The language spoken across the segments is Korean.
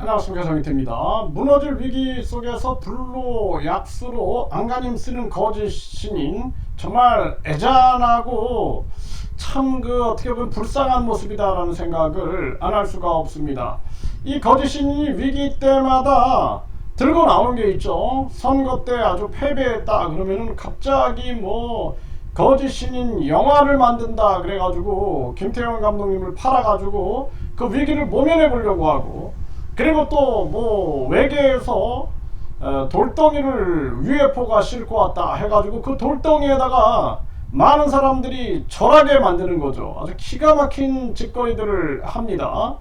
안녕하십니까 정희태입니다. 무너질 위기 속에서 불로 약수로 안간힘 쓰는 거짓 신인 정말 애잔하고 참 그 어떻게 보면 불쌍한 모습이다라는 생각을 안 할 수가 없습니다. 이 거짓 신인이 위기 때마다 들고 나오는 게 있죠. 선거 때 아주 패배했다 그러면은 갑자기 뭐 거짓 신인 영화를 만든다 그래가지고 김태형 감독님을 팔아가지고 그 위기를 모면해 보려고 하고 그리고 또 뭐 외계에서 어, 돌덩이를 UFO가 싣고 왔다 해가지고 그 돌덩이에다가 많은 사람들이 절하게 만드는 거죠. 아주 기가 막힌 짓거리들을 합니다.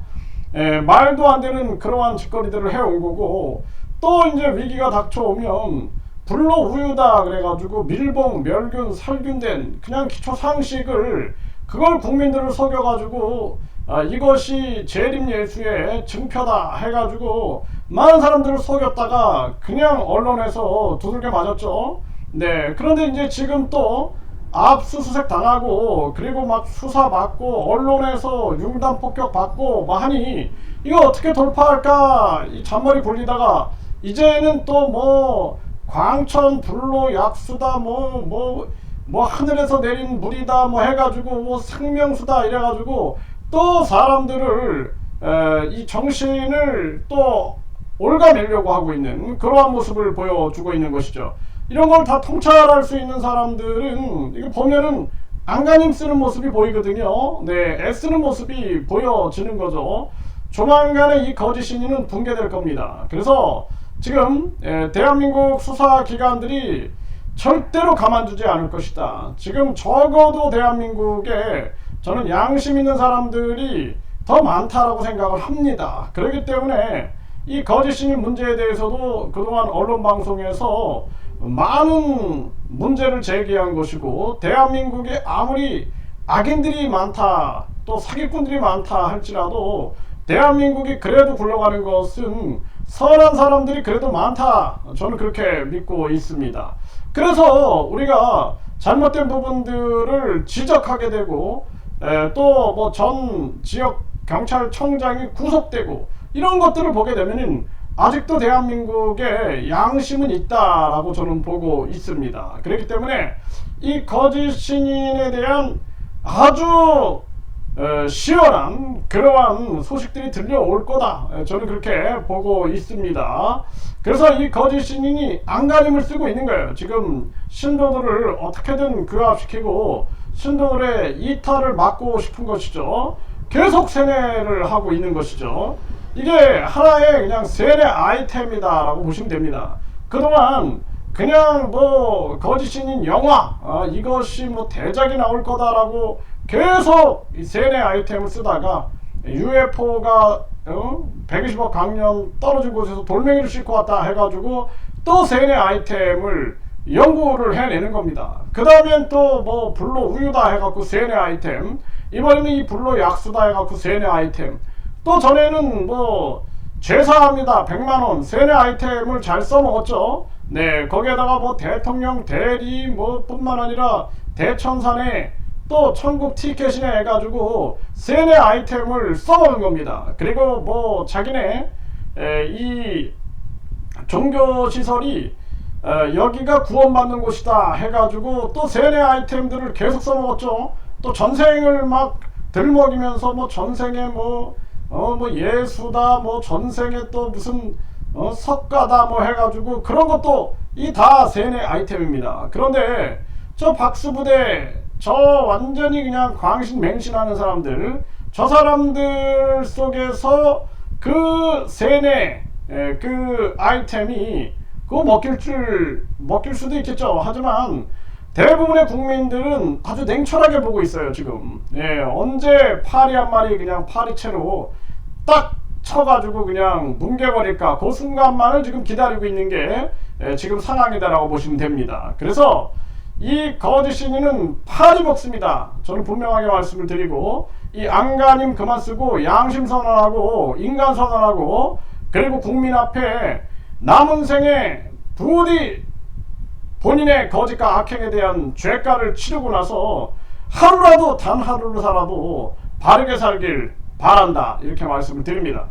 에, 말도 안 되는 그러한 짓거리들을 해온 거고 또 이제 위기가 닥쳐오면 불로 우유다 그래가지고 밀봉, 멸균, 살균된 그냥 기초 상식을 그걸 국민들을 속여가지고 아, 이것이 재림 예수의 증표다 해가지고 많은 사람들을 속였다가 그냥 언론에서 두들겨 맞았죠. 네, 그런데 이제 지금 또 압수수색 당하고 그리고 막 수사 받고 언론에서 융단 폭격 받고 막 하니 이거 어떻게 돌파할까 이 잔머리 굴리다가 이제는 또 뭐 광천 불로 약수다 뭐뭐 뭐 하늘에서 내린 물이다 뭐 해가지고 뭐 생명수다 이래가지고 또 사람들을 에, 이 정신을 또 올가매려고 하고 있는 그러한 모습을 보여주고 있는 것이죠. 이런 걸 다 통찰할 수 있는 사람들은 이거 보면은 안간힘 쓰는 모습이 보이거든요. 네, 애쓰는 모습이 보여지는 거죠. 조만간에 이 거짓 신인은 붕괴될 겁니다. 그래서 지금 에, 대한민국 수사 기관들이 절대로 가만두지 않을 것이다. 지금 적어도 대한민국에 저는 양심 있는 사람들이 더 많다라고 생각을 합니다. 그렇기 때문에 이 거짓 신인 문제에 대해서도 그동안 언론 방송에서 많은 문제를 제기한 것이고 대한민국에 아무리 악인들이 많다 또 사기꾼들이 많다 할지라도 대한민국이 그래도 굴러가는 것은 선한 사람들이 그래도 많다 저는 그렇게 믿고 있습니다 그래서 우리가 잘못된 부분들을 지적하게 되고 또 뭐 전 지역 경찰청장이 구속되고 이런 것들을 보게 되면은 아직도 대한민국에 양심은 있다라고 저는 보고 있습니다. 그렇기 때문에 이 거짓 신인에 대한 아주 어, 시원한 그러한 소식들이 들려올 거다. 에, 저는 그렇게 보고 있습니다. 그래서 이 거짓 신인이 안간힘을 쓰고 있는 거예요. 지금 신도들을 어떻게든 규합시키고 신도들의 이탈을 막고 싶은 것이죠. 계속 세뇌를 하고 있는 것이죠. 이게 하나의 그냥 세례 아이템이다라고 보시면 됩니다. 그동안 그냥 뭐 거짓신인 영화 아, 이것이 뭐 대작이 나올 거다라고 계속 이 세뇌 아이템을 쓰다가 UFO가 어? 120억 강년 떨어진 곳에서 돌멩이를 싣고 왔다 해가지고 또 세뇌 아이템을 연구를 해내는 겁니다. 그 다음엔 또 뭐 불로 우유다 해갖고 세뇌 아이템 이번에는 이 불로 약수다 해갖고 세뇌 아이템 또 전에는 뭐 죄사합니다 100만원 세뇌 아이템을 잘 써먹었죠 네 거기에다가 뭐 대통령 대리 뭐 뿐만 아니라 대천산에 또 천국 티켓이네 해가지고 세뇌 아이템을 써먹은 겁니다 그리고 뭐 자기네 에, 이 종교 시설이 에, 여기가 구원받는 곳이다 해가지고 또 세뇌 아이템들을 계속 써먹었죠 또 전생을 막 들먹이면서 뭐 전생에 뭐 어 뭐 예수다 뭐 전생에 또 무슨 어 석가다 뭐 해가지고 그런 것도 이 다 세뇌 아이템입니다. 그런데 저 박수부대 저 완전히 그냥 광신 맹신하는 사람들 저 사람들 속에서 그 세뇌 에, 그 아이템이 그거 먹힐 줄 먹힐 수도 있겠죠. 하지만 대부분의 국민들은 아주 냉철하게 보고 있어요 지금. 예, 언제 파리 한 마리 그냥 파리채로 딱 쳐가지고 그냥 뭉개버릴까? 그 순간만을 지금 기다리고 있는 게 예, 지금 상황이다라고 보시면 됩니다. 그래서 이 거짓 신인은 파리 먹습니다 저는 분명하게 말씀을 드리고 이 안간힘 그만 쓰고 양심 선언하고 인간 선언하고 그리고 국민 앞에 남은 생에 부디 본인의 거짓과 악행에 대한 죄가를 치르고 나서 하루라도 단 하루를 살아도 바르게 살길 바란다 이렇게 말씀을 드립니다.